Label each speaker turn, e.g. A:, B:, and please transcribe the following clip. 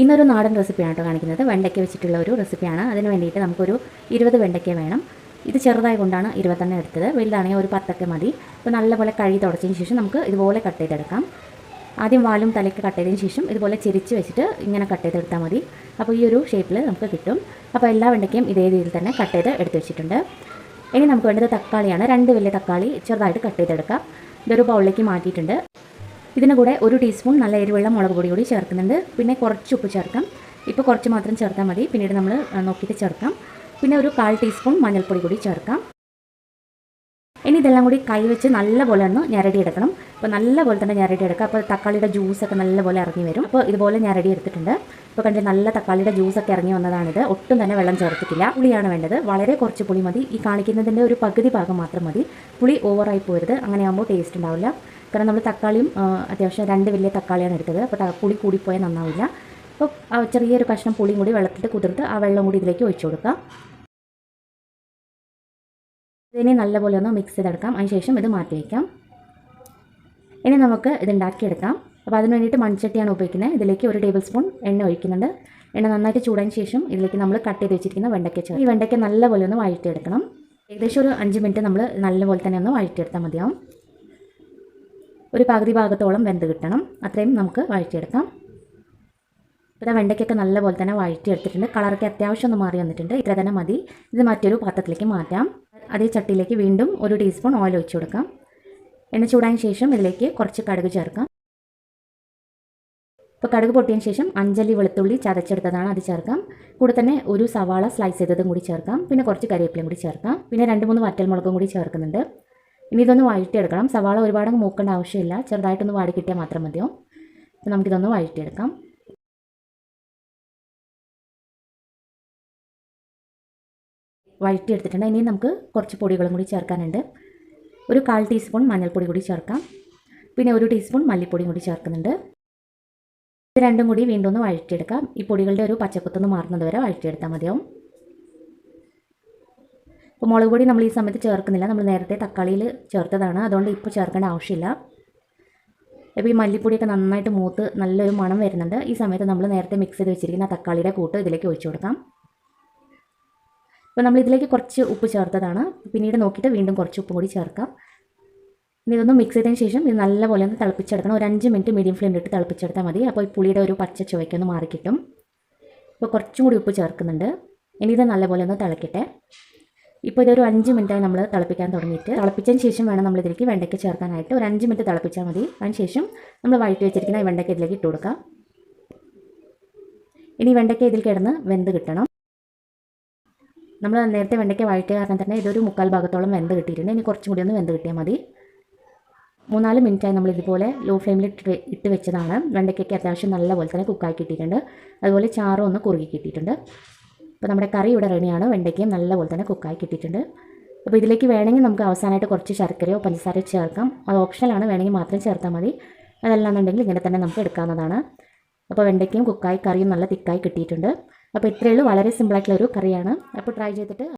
A: ഇന്നൊരു നാടൻ റെസിപ്പിയാണ് കേട്ടോ കാണിക്കുന്നത്. വെണ്ടയ്ക്ക വെച്ചിട്ടുള്ള ഒരു റെസിപ്പിയാണ് അതിന് വേണ്ടിയിട്ട് നമുക്കൊരു ഇരുപത് വെണ്ടയ്ക്ക വേണം. ഇത് ചെറുതായി കൊണ്ടാണ് ഇരുപത്തെണ്ണം എടുത്തത്. വലുതാണെങ്കിൽ ഒരു പത്തൊക്കെ മതി. അപ്പോൾ നല്ലപോലെ കഴുകി തുടച്ചതിന് ശേഷം നമുക്ക് ഇതുപോലെ കട്ട് ചെയ്തെടുക്കാം. ആദ്യം വാലും തലയ്ക്ക് കട്ട് ചെയ്തതിന് ശേഷം ഇതുപോലെ ചെരിച്ച് വെച്ചിട്ട് ഇങ്ങനെ കട്ട് ചെയ്തെടുത്താൽ മതി. അപ്പോൾ ഈ ഒരു ഷേപ്പിൽ നമുക്ക് കിട്ടും. അപ്പോൾ എല്ലാ വെണ്ടയ്ക്കയും ഇതേ രീതിയിൽ തന്നെ കട്ട് ചെയ്ത് എടുത്ത് വെച്ചിട്ടുണ്ട്. ഇനി നമുക്ക് വേണ്ടത് തക്കാളിയാണ്. രണ്ട് വലിയ തക്കാളി ചെറുതായിട്ട് കട്ട് ചെയ്തെടുക്കാം. ഇതൊരു ബൗളിലേക്ക് മാറ്റിയിട്ടുണ്ട്. ഇതിന് കൂടെ ഒരു ടീസ്പൂൺ നല്ല എരിവുള്ള മുളക് പൊടി കൂടി ചേർക്കുന്നുണ്ട്. പിന്നെ കുറച്ച് ഉപ്പ് ചേർക്കാം. ഇപ്പോൾ കുറച്ച് മാത്രം ചേർത്താൽ മതി. പിന്നീട് നമ്മൾ നോക്കിയിട്ട് ചേർക്കാം. പിന്നെ ഒരു കാൽ ടീസ്പൂൺ മഞ്ഞൾപ്പൊടി കൂടി ചേർക്കാം. ഇനി ഇതെല്ലാം കൂടി കൈ വെച്ച് നല്ലപോലെ ഒന്ന് ഞരടിയെടുക്കണം. അപ്പോൾ നല്ലപോലെ തന്നെ ഞരടിയെടുക്കുക അപ്പോൾ തക്കാളിയുടെ ജ്യൂസൊക്കെ നല്ലപോലെ ഇറങ്ങി വരും. അപ്പോൾ ഇതുപോലെ ഞരടി എടുത്തിട്ടുണ്ട് ഇപ്പോൾ കണ്ടിട്ട് നല്ല തക്കാളിയുടെ ജ്യൂസൊക്കെ ഇറങ്ങി വന്നതാണിത്. ഒട്ടും തന്നെ വെള്ളം ചേർത്തിട്ടില്ല. പുളിയാണ് വേണ്ടത്. വളരെ കുറച്ച് പുളി മതി. ഈ കാണിക്കുന്നതിന്റെ ഒരു പകുതി ഭാഗം മാത്രം മതി. പുളി ഓവറായി പോരുത്. അങ്ങനെയാകുമ്പോൾ ടേസ്റ്റ് ഉണ്ടാവില്ല. കാരണം നമ്മൾ തക്കാളിയും അത്യാവശ്യം രണ്ട് വലിയ തക്കാളിയാണ് എടുത്തത്. അപ്പോൾ പുളി കൂടിപ്പോയാൽ നന്നാവില്ല. അപ്പോൾ ആ ചെറിയൊരു കഷ്ണം പുളിയും കൂടി വെള്ളത്തിൽ കുതിർത്ത് ആ വെള്ളം കൂടി ഇതിലേക്ക് ഒഴിച്ചു കൊടുക്കാം. ഇതിനെ നല്ലപോലെ ഒന്ന് മിക്സ് ചെയ്തെടുക്കാം. അതിനുശേഷം ഇത് മാറ്റി വയ്ക്കാം ഇനി നമുക്ക് ഇത് ഉണ്ടാക്കിയെടുക്കാം അപ്പോൾ അതിന് വേണ്ടിയിട്ട് മൺചട്ടിയാണ് ഉപയോഗിക്കുന്നത്. ഇതിലേക്ക് ഒരു ടേബിൾ സ്പൂൺ എണ്ണ ഒഴിക്കുന്നുണ്ട്. എണ്ണ നന്നായിട്ട് ചൂടാൻ ശേഷം ഇതിലേക്ക് നമ്മൾ കട്ട് ചെയ്ത് വെച്ചിരിക്കുന്ന വെണ്ടയ്ക്ക ചേർക്കും ഈ വെണ്ടയ്ക്ക നല്ലപോലെ ഒന്ന് വഴറ്റിയെടുക്കണം. ഏകദേശം ഒരു അഞ്ച് മിനിറ്റ് നമ്മൾ നല്ലപോലെ തന്നെ ഒന്ന് വഴറ്റിയെടുത്താൽ മതിയാവും. ഒരു പകുതി ഭാഗത്തോളം വെന്ത് കിട്ടണം. അത്രയും നമുക്ക് വഴറ്റിയെടുക്കാം. ഇപ്പോൾ വെണ്ടയ്ക്കൊക്കെ നല്ലപോലെ തന്നെ വഴറ്റിയെടുത്തിട്ടുണ്ട്. കളറൊക്കെ അത്യാവശ്യം ഒന്ന് മാറി വന്നിട്ടുണ്ട്. ഇത്ര തന്നെ മതി. ഇത് മറ്റൊരു പാത്രത്തിലേക്ക് മാറ്റാം. അതേ ചട്ടിയിലേക്ക് വീണ്ടും ഒരു ടീസ്പൂൺ ഓയിൽ ഒഴിച്ചു കൊടുക്കാം. എണ്ണ ചൂടായ ശേഷം ഇതിലേക്ക് കുറച്ച് കടുക് ചേർക്കാം. ഇപ്പോൾ കടുക് പൊട്ടിയതിന് ശേഷം അഞ്ചല്ലി വെളുത്തുള്ളി ചതച്ചെടുത്തതാണ് അത് ചേർക്കാം. കൂടെ തന്നെ ഒരു സവാള സ്ലൈസ് ചെയ്തതും കൂടി ചേർക്കാം. പിന്നെ കുറച്ച് കരിവേപ്പിലയും കൂടി ചേർക്കാം. പിന്നെ രണ്ട് മൂന്ന് വറ്റൽമുളകും കൂടി ചേർക്കുന്നുണ്ട്. ഇനി ഇതൊന്ന് വഴറ്റിയെടുക്കണം. സവാള ഒരുപാട് മൂക്കേണ്ട ആവശ്യമില്ല. ചെറുതായിട്ടൊന്ന് വാടി കിട്ടിയാൽ മാത്രം മതിയോ. അപ്പോൾ നമുക്കിതൊന്ന് വഴറ്റിയെടുക്കാം. വഴറ്റിയെടുത്തിട്ടുണ്ട്. ഇനി നമുക്ക് കുറച്ച് പൊടികളും കൂടി ചേർക്കാനുണ്ട്. ഒരു കാൽ ടീസ്പൂൺ മഞ്ഞൾപ്പൊടി കൂടി ചേർക്കാം. പിന്നെ ഒരു ടീസ്പൂൺ മല്ലിപ്പൊടിയും കൂടി ചേർക്കുന്നുണ്ട്. ഇത് രണ്ടും കൂടി വീണ്ടും ഒന്ന് വഴറ്റിയെടുക്കാം. ഈ പൊടികളുടെ ഒരു പച്ചക്കുത്തൊന്ന് മാറുന്നത് വരെ വഴറ്റിയെടുത്താൽ മതിയാവും. അപ്പോൾ മുളക് പൊടി നമ്മൾ ഈ സമയത്ത് ചേർക്കുന്നില്ല. നമ്മൾ നേരത്തെ തക്കാളിയിൽ ചേർത്തതാണ്. അതുകൊണ്ട് ഇപ്പോൾ ചേർക്കേണ്ട ആവശ്യമില്ല. അപ്പോൾ ഈ മല്ലിപ്പൊടിയൊക്കെ നന്നായിട്ട് മൂത്ത് നല്ലൊരു മണം വരുന്നുണ്ട്. ഈ സമയത്ത് നമ്മൾ നേരത്തെ മിക്സ് ചെയ്ത് വെച്ചിരിക്കുന്ന ആ തക്കാളിയുടെ കൂട്ട് ഇതിലേക്ക് ഒഴിച്ചു കൊടുക്കാം. അപ്പോൾ നമ്മൾ ഇതിലേക്ക് കുറച്ച് ഉപ്പ് ചേർത്തതാണ്. പിന്നീട് നോക്കിയിട്ട് വീണ്ടും കുറച്ച് ഉപ്പ് കൂടി ചേർക്കാം. ഇനി ഇതൊന്ന് മിക്സ് ചെയ്തതിന് ശേഷം ഇത് നല്ലപോലെ ഒന്ന് തിളപ്പിച്ചെടുക്കണം. ഒരു അഞ്ച് മിനിറ്റ് മീഡിയം ഫ്ലെയിമിലിട്ട് തിളപ്പിച്ചെടുത്താൽ മതി. അപ്പോൾ ഈ പുളിയുടെ ഒരു പച്ച ചുവയ്ക്കൊന്ന് മാറിക്കിട്ടും. അപ്പോൾ കുറച്ചും കൂടി ഉപ്പ് ചേർക്കുന്നുണ്ട്. ഇനി ഇത് നല്ലപോലെ ഒന്ന് തിളക്കട്ടെ. ഇപ്പോൾ ഇതൊരു അഞ്ച് മിനിറ്റായി നമ്മൾ തിളപ്പിക്കാൻ തുടങ്ങിയിട്ട്. തിളപ്പിച്ചതിന് ശേഷം വേണം നമ്മൾ ഇതിലേക്ക് വെണ്ടയ്ക്ക് ചേർക്കാനായിട്ട്. ഒരു അഞ്ച് മിനിറ്റ് തിളപ്പിച്ചാൽ മതി. അതിന് ശേഷം നമ്മൾ വഴറ്റി വെച്ചിരിക്കുന്ന ഈ വെണ്ടയ്ക്ക ഇതിലേക്ക് ഇട്ട് കൊടുക്കാം. ഇനി വെണ്ടയ്ക്ക ഇതിൽ കിടന്ന് വെന്ത് കിട്ടണം. നമ്മൾ നേരത്തെ വെണ്ടയ്ക്ക വഴറ്റിയ കാരണം തന്നെ ഇതൊരു മുക്കാൽ ഭാഗത്തോളം വെന്ത് കിട്ടിയിട്ടുണ്ട്. ഇനി കുറച്ചും കൂടി ഒന്ന് വെന്ത് കിട്ടിയാൽ മതി. മൂന്നാൽ മിനിറ്റായി നമ്മൾ ഇതുപോലെ ലോ ഫ്ലെയിമിൽ ഇട്ട് ഇട്ട് വെച്ചതാണ്. വെണ്ടയ്ക്കൊക്കെ അത്യാവശ്യം നല്ലപോലെ തന്നെ കുക്കായി കിട്ടിയിട്ടുണ്ട്. അതുപോലെ ചാറും ഒന്ന് കുറുകി കിട്ടിയിട്ടുണ്ട്. അപ്പോൾ നമ്മുടെ കറി ഇവിടെ റെഡിയാണ് വെണ്ടയ്ക്കയും നല്ലപോലെ തന്നെ കുക്കായി കിട്ടിയിട്ടുണ്ട്. അപ്പോൾ ഇതിലേക്ക് വേണമെങ്കിൽ നമുക്ക് അവസാനമായിട്ട് കുറച്ച് ശർക്കരയോ പഞ്ചസാരയോ ചേർക്കാം. അത് ഓപ്ഷണലാണ് വേണമെങ്കിൽ മാത്രം ചേർത്താൽ മതി. അതല്ലാന്നുണ്ടെങ്കിൽ ഇങ്ങനെ തന്നെ നമുക്ക് എടുക്കാവുന്നതാണ്. അപ്പോൾ വെണ്ടയ്ക്കയും കുക്കായി കറിയും നല്ല തിക്കായി കിട്ടിയിട്ടുണ്ട്. അപ്പോൾ ഇത്രയേ ഉള്ളൂ. വളരെ സിമ്പിളായിട്ടുള്ള ഒരു കറിയാണ്. അപ്പോൾ ട്രൈ ചെയ്തിട്ട്